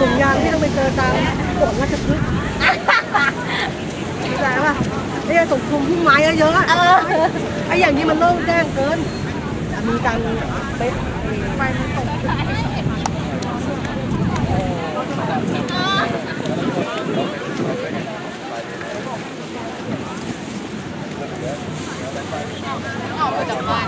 ถุงยางที่ต้องไปเจอตามสวนราชพฤกษ์เข้าใจป่ะไอ้ถุงคลุมพุ่มไม้เยอะๆอะไอ้อย่างนี้มันโล่งแจ้งเกินมีการเป๊ะไฟมันตกออกมาจากบ้าน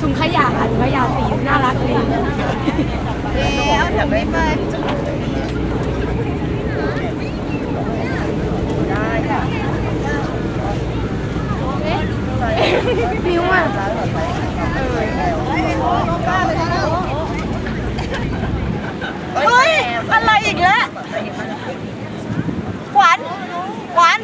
ถุงขยะค่ะถุงขยะสีน่ารักดียแล้วเดี๋ยวไปเปิดได้ค่ะมิวอะเฮ้ย อะไรอีกแล้วขวัญขวัญ